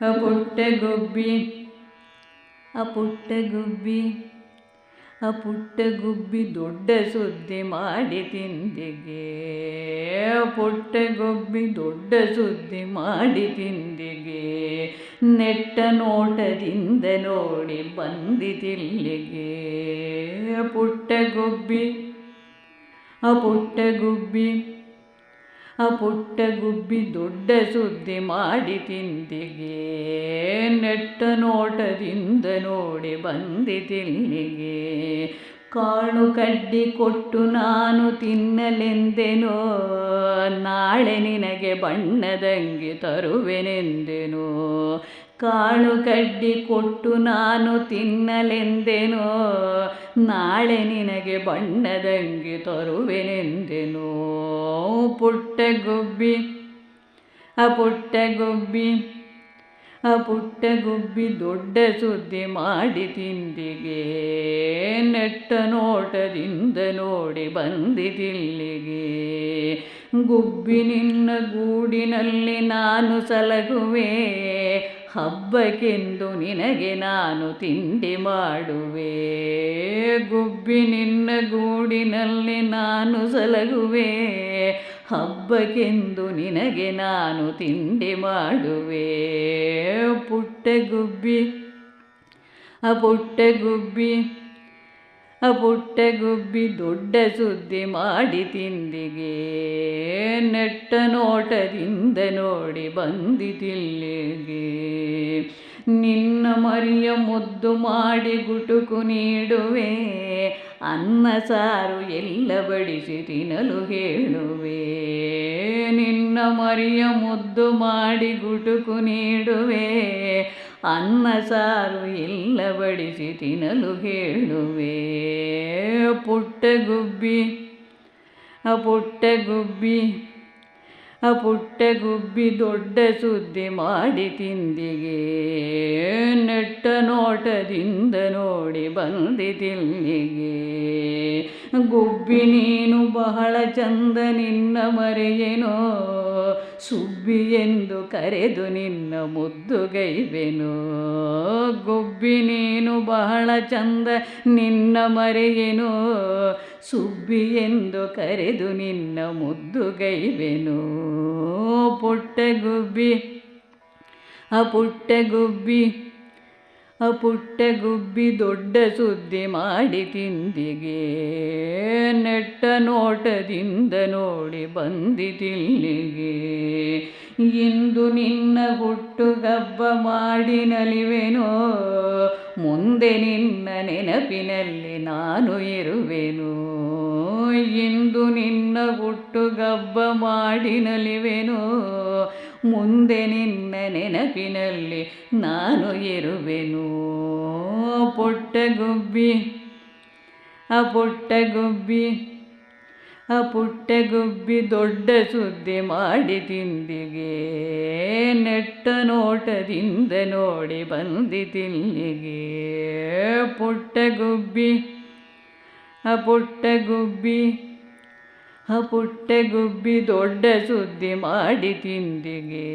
ಆ ಪುಟ್ಟ ಗುಬ್ಬಿ. ಆ ಪುಟ್ಟ ಗುಬ್ಬಿ. ಆ ಪುಟ್ಟ ಗುಬ್ಬಿ ದೊಡ್ಡ ಸುದ್ದಿ ಮಾಡಿ ತಿಂದಿಗೆ. ಪುಟ್ಟ ಗುಬ್ಬಿ ದೊಡ್ಡ ಸುದ್ದಿ ಮಾಡಿ ತಿಂದಿಗೆ. ನೆಟ್ಟ ನೋಟದಿಂದ ನೋಡಿ ಬಂದಿದಿಲ್ಲಿಗೆ ಪುಟ್ಟ ಗುಬ್ಬಿ. ಆ ಪುಟ್ಟ ಗುಬ್ಬಿ. ಆ ಪುಟ್ಟ ಗುಬ್ಬಿ ದೊಡ್ಡ ಸುದ್ದಿ ಮಾಡಿ ತಿಂದಿಗೆ. ನೆಟ್ಟ ನೋಟದಿಂದ ನೋಡಿ ಬಂದಿತಿಲ್ಲಿಗೆ ಕಾಳು ಕಡ್ಡಿ ಕೊಟ್ಟು ನಾನು ತಿನ್ನಲೆಂದೆನೋ, ನಾಳೆ ನಿನಗೆ ಬಣ್ಣದಂಗಿ ತರುವೆನೆಂದೆನೋ. ಕಾಳು ಕಡ್ಡಿ ಕೊಟ್ಟು ನಾನು ತಿನ್ನಲೆಂದೆನೋ, ನಾಳೆ ನಿನಗೆ ಬಣ್ಣದಂಗಿ ತರುವೆನೆಂದೆನೋ. ಪುಟ್ಟ ಗುಬ್ಬಿ, ಆ ಪುಟ್ಟ ಗುಬ್ಬಿ. ಆ ಪುಟ್ಟ ಗುಬ್ಬಿ ದೊಡ್ಡ ಸುದ್ದಿ ಮಾಡಿ ತಿಂದಿಗೆ. ನೆಟ್ಟ ನೋಟದಿಂದ ನೋಡಿ ಬಂದಿದಿಲ್ಲಿಗೆ ಗುಬ್ಬಿ ನಿನ್ನ ಗೂಡಿನಲ್ಲಿ ನಾನು ಸಲಗುವೆ. ಹಬ್ಬಕ್ಕೆಂದು ನಿನಗೆ ನಾನು ತಿಂಡಿ ಮಾಡುವೆ. ಗುಬ್ಬಿ ನಿನ್ನ ಗೂಡಿನಲ್ಲಿ ನಾನು ಸಲಗುವೆ. ಹಬ್ಬಕ್ಕೆಂದು ನಿನಗೆ ನಾನು ತಿಂಡಿ ಮಾಡುವೆ. ಪುಟ್ಟ ಗುಬ್ಬಿ ಆ ಪುಟ್ಟ ಗುಬ್ಬಿ ಆ ಪುಟ್ಟ ಗುಬ್ಬಿ ದೊಡ್ಡ ಸುದ್ದಿ ಮಾಡಿ ತಿಂದಿಗೆ. ನೆಟ್ಟ ನೋಟದಿಂದ ನೋಡಿ ಬಂದಿತಿಲ್ಲಿಗೆ ನಿನ್ನ ಮರಿಯ ಮುದ್ದು ಮಾಡಿ ಗುಟುಕು ನೀಡುವೆ. ಅನ್ನ ಸಾರು ಎಲ್ಲ ಬಡಿಸಿ ತಿನ್ನಲು ಹೇಳುವೆ. ನಿನ್ನ ಮರಿಯ ಮುದ್ದು ಮಾಡಿ ಗುಟುಕು ನೀಡುವೆ. ಅನ್ನ ಸಾರು ಎಲ್ಲ ಬಡಿಸಿ ತಿನ್ನಲು ಹೇಳುವೆ. ಪುಟ್ಟ ಗುಬ್ಬಿ, ಆ ಪುಟ್ಟ ಗುಬ್ಬಿ, ಆ ಪುಟ್ಟ ಗುಬ್ಬಿ ದೊಡ್ಡ ಸುದ್ದಿ ಮಾಡಿ ತಿಂದಿಗೆ. ನೆಟ್ಟ ನೋಟದಿಂದ ನೋಡಿ ಬಂದಿತಿಲ್ಲಿಗೆ ಗುಬ್ಬಿ ನೀನು ಬಹಳ ಚಂದ ನಿನ್ನ ಮರೆಯೇನೋ. ಸುಬ್ಬಿ ಎಂದು ಕರೆದು ನಿನ್ನ ಮುದ್ದುಗೈವೆನು ಗುಬ್ಬಿ ನೀನು ಬಹಳ ಚಂದ, ನಿನ್ನ ಮರೆಯೇನು. ಸುಬ್ಬಿ ಎಂದು ಕರೆದು ನಿನ್ನ ಮುದ್ದುಗೈವೆನು ಪುಟ್ಟ ಗುಬ್ಬಿ, ಆ ಪುಟ್ಟ ಗುಬ್ಬಿ ಪುಟ್ಟ ಗುಬ್ಬಿ ದೊಡ್ಡ ಸುದ್ದಿ ಮಾಡಿ ತಿಂದಿಗೆ. ನೆಟ್ಟ ನೋಟದಿಂದ ನೋಡಿ ಬಂದಿತಿಲ್ಲಿಗೆ ಇಂದು ನಿನ್ನ ಹುಟ್ಟುಗಬ್ಬ ಮಾಡಿ ನಲಿವೆನೋ? ಮುಂದೆ ನಿನ್ನ ನೆನಪಿನಲ್ಲಿ ನಾನು ಇರುವೆನು? ಇಂದು ನಿನ್ನ ಹುಟ್ಟುಗಬ್ಬ ಮಾಡಿ ನಲಿವೆನೋ ಮುಂದೆ ನಿನ್ನ ನೆನಪಿನಲ್ಲಿ ನಾನು ಇರುವೆನು? ಪುಟ್ಟ ಗುಬ್ಬಿ, ಆ ಪುಟ್ಟ ಗುಬ್ಬಿ, ಆ ಪುಟ್ಟ ಗುಬ್ಬಿ ದೊಡ್ಡ ಸುದ್ದಿ ಮಾಡಿ ತಿಂದಿಗೆ. ನೆಟ್ಟ ನೋಟದಿಂದ ನೋಡಿ ಬಂದಿತಿಲ್ಲಿಗೆ ಪುಟ್ಟ ಗುಬ್ಬಿ ಆ ಪುಟ್ಟ ಗುಬ್ಬಿ ಆ ಪುಟ್ಟ ಗುಬ್ಬಿ ದೊಡ್ಡ ಸುದ್ದಿ ಮಾಡಿ ತಿಂದಿಗೆ.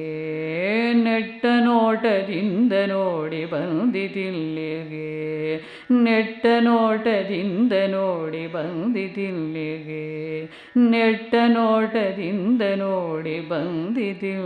ನೆಟ್ಟ ನೋಟದಿಂದ ನೋಡಿ ಬಂದಿತಿಲ್ಲಿಗೆ ನೆಟ್ಟ ನೋಟದಿಂದ ನೋಡಿ ಬಂದಿತಿಲ್ಲಿಗೆ ನೆಟ್ಟ ನೋಟದಿಂದ ನೋಡಿ ಬಂದಿತಿಲ್ಲಿಗೆ